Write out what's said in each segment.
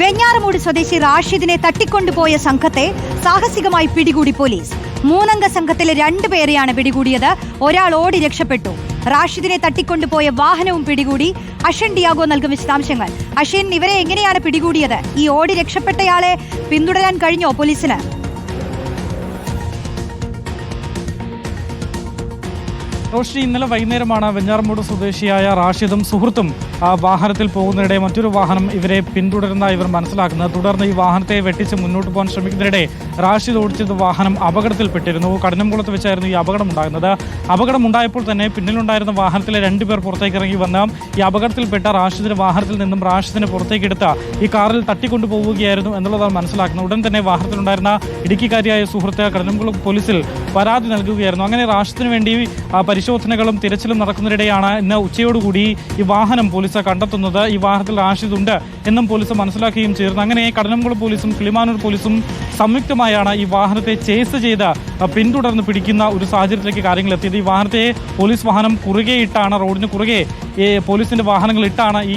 വെഞ്ഞാറമൂട് സ്വദേശി റാഷിദിനെ തട്ടിക്കൊണ്ടുപോയ സംഘത്തെ സാഹസികമായി പിടികൂടി പോലീസ്. മൂന്നംഗ സംഘത്തിലെ രണ്ടുപേരെയാണ് പിടികൂടിയത്. ഒരാൾ ഓടി രക്ഷപ്പെട്ടു. റാഷിദിനെ തട്ടിക്കൊണ്ടുപോയ വാഹനവും പിടികൂടി. അഷൻ ഡിയാഗോ നൽകും വിശദാംശങ്ങൾ. അഷൻ ഇവരെ എങ്ങനെയാണ് പിടികൂടിയത്? ഈ ഓടി രക്ഷപ്പെട്ടയാളെ പിന്തുടരാൻ കഴിഞ്ഞോ പോലീസിന്? റോഷ്നി ഇന്നലെ വൈകുന്നേരമാണ് വെഞ്ഞാറമൂട് സ്വദേശിയായ റാഷിദും സുഹൃത്തും വാഹനത്തിൽ പോകുന്നതിനിടെ മറ്റൊരു വാഹനം ഇവരെ പിന്തുടരുന്ന ഇവർ മനസ്സിലാക്കുന്നത്. തുടർന്ന് ഈ വാഹനത്തെ വെട്ടിച്ച് മുന്നോട്ട് പോകാൻ ശ്രമിക്കുന്നതിനിടെ റാഷിദ് ഓടിച്ചത് വാഹനം അപകടത്തിൽപ്പെട്ടിരുന്നു. കടനംകുളത്ത് വെച്ചായിരുന്നു ഈ അപകടം ഉണ്ടാകുന്നത് അപകടം ഉണ്ടായപ്പോൾ തന്നെ പിന്നിലുണ്ടായിരുന്ന വാഹനത്തിലെ രണ്ടുപേർ പുറത്തേക്ക് ഇറങ്ങി വന്ന് ഈ അപകടത്തിൽപ്പെട്ട റാഷിദിന്റെ വാഹനത്തിൽ നിന്നും റാഷിദിനെ പുറത്തേക്ക് എടുത്ത ഈ കാറിൽ തട്ടിക്കൊണ്ടു പോവുകയായിരുന്നു എന്നുള്ളതാണ് മനസ്സിലാക്കുന്നത്. ഉടൻ തന്നെ വാഹനത്തിലുണ്ടായിരുന്ന ഇടുക്കിക്കാരിയായ സുഹൃത്ത് കടനംകുളം പോലീസിൽ പരാതി നൽകുകയായിരുന്നു. അങ്ങനെ റാഷിദിന് വേണ്ടി പരിശോധനകളും തിരച്ചിലും നടക്കുന്നതിനിടെയാണ് ഇന്ന് ഉച്ചയോടുകൂടി ഈ വാഹനം പോലീസ് കണ്ടെത്തുന്നത്. ഈ വാഹനത്തിൽ റാഷിദ് ഉണ്ട് എന്നും പോലീസ് മനസ്സിലാക്കുകയും ചെയ്തിരുന്നു. അങ്ങനെ കടനംകുളം പോലീസും കിളിമാനൂർ പോലീസും സംയുക്തമായാണ് ഈ വാഹനത്തെ ചേസ് ചെയ്ത് പിന്തുടർന്ന് പിടിക്കുന്ന ഒരു സാഹചര്യത്തിലേക്ക് കാര്യങ്ങൾ എത്തിയത്. ഈ വാഹനത്തെ പോലീസ് വാഹനം കുറുകെ ഇട്ടാണ് റോഡിന് കുറുകെ ഈ പോലീസിന്റെ വാഹനങ്ങൾ ഇട്ടാണ് ഈ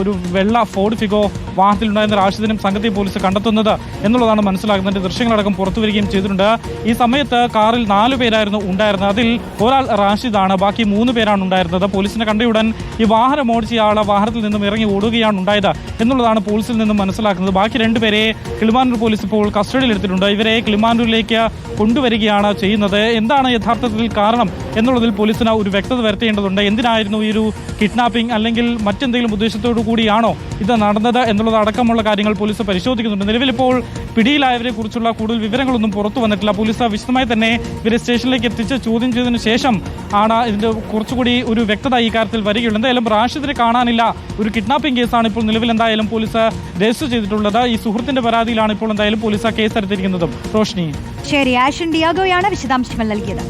ഒരു വെള്ള ഫോർഡ് ഫിഗോ വാഹനത്തിലുണ്ടായിരുന്ന റാഷിദിനും സംഘത്തെ പോലീസ് കണ്ടെത്തുന്നത് എന്നുള്ളതാണ് മനസ്സിലാക്കുന്നതിന്റെ ദൃശ്യങ്ങളടക്കം പുറത്തു വരികയും ചെയ്തിട്ടുണ്ട്. ഈ സമയത്ത് കാറിൽ നാലു പേരായിരുന്നു ഉണ്ടായിരുന്നത്. അതിൽ ഒരാൾ റാഷിദാണ്. ബാക്കി മൂന്ന് പേരാണ് ഉണ്ടായിരുന്നത്. പോലീസിനെ കണ്ടയുടൻ ഈ വാഹനം ഓടിച്ച ആൾ വാഹനത്തിൽ നിന്നും ഇറങ്ങി ഓടുകയാണ് ഉണ്ടായത് എന്നുള്ളതാണ് പോലീസിൽ നിന്നും മനസ്സിലാക്കുന്നത്. ബാക്കി രണ്ടുപേരെ കിളിമാനൂർ പോലീസ് ഇപ്പോൾ കസ്റ്റഡിയിൽ എടുത്തിട്ടുണ്ട് ഇവരെ കിളിമാനൂരിലേക്ക് കൊണ്ടുവരികയാണ് ചെയ്യുന്നത്. എന്താണ് യഥാർത്ഥത്തിൽ കാരണം? എന്നുള്ളതിൽ പോലീസിന് ഒരു വ്യക്തത വരുത്തേണ്ടതുണ്ട്. എന്തിനായിരുന്നു ഈ ഒരു കിഡ്നാപ്പിംഗ് അല്ലെങ്കിൽ മറ്റെന്തെങ്കിലും ഉദ്ദേശത്തോടു കൂടിയാണോ ഇത് നടന്നത് എന്നുള്ളത് അടക്കമുള്ള കാര്യങ്ങൾ പോലീസ് പരിശോധിക്കുന്നുണ്ട്. നിലവിലിപ്പോൾ പിടിയിലായവരെ കുറിച്ചുള്ള കൂടുതൽ വിവരങ്ങളൊന്നും പുറത്തു വന്നിട്ടില്ല. പോലീസ് വിശദമായി തന്നെ ഇവരെ സ്റ്റേഷനിലേക്ക് എത്തിച്ച് ചോദ്യം ചെയ്തതിനു ശേഷം ആണ് ഇതിന്റെ കുറച്ചുകൂടി ഒരു വ്യക്തത ഈ കാര്യത്തിൽ വരികയുള്ളൂ. എന്തായാലും റാഷിദിനെ കാണാനില്ല. ഒരു കിഡ്നാപ്പിംഗ് കേസാണ് ഇപ്പോൾ നിലവിൽ എന്തായാലും പോലീസ് രജിസ്റ്റർ ചെയ്തിട്ടുള്ളത്. ഈ സുഹൃത്തിന്റെ പരാതിയിലാണ് ഇപ്പോൾ എന്തായാലും പോലീസ് ആ കേസ് എടുത്തിരിക്കുന്നതും. റോഷ്നി. ശരി ആഷൻ ഡിയാഗോയാണ് വിശദാംശങ്ങൾ നൽകിയത്.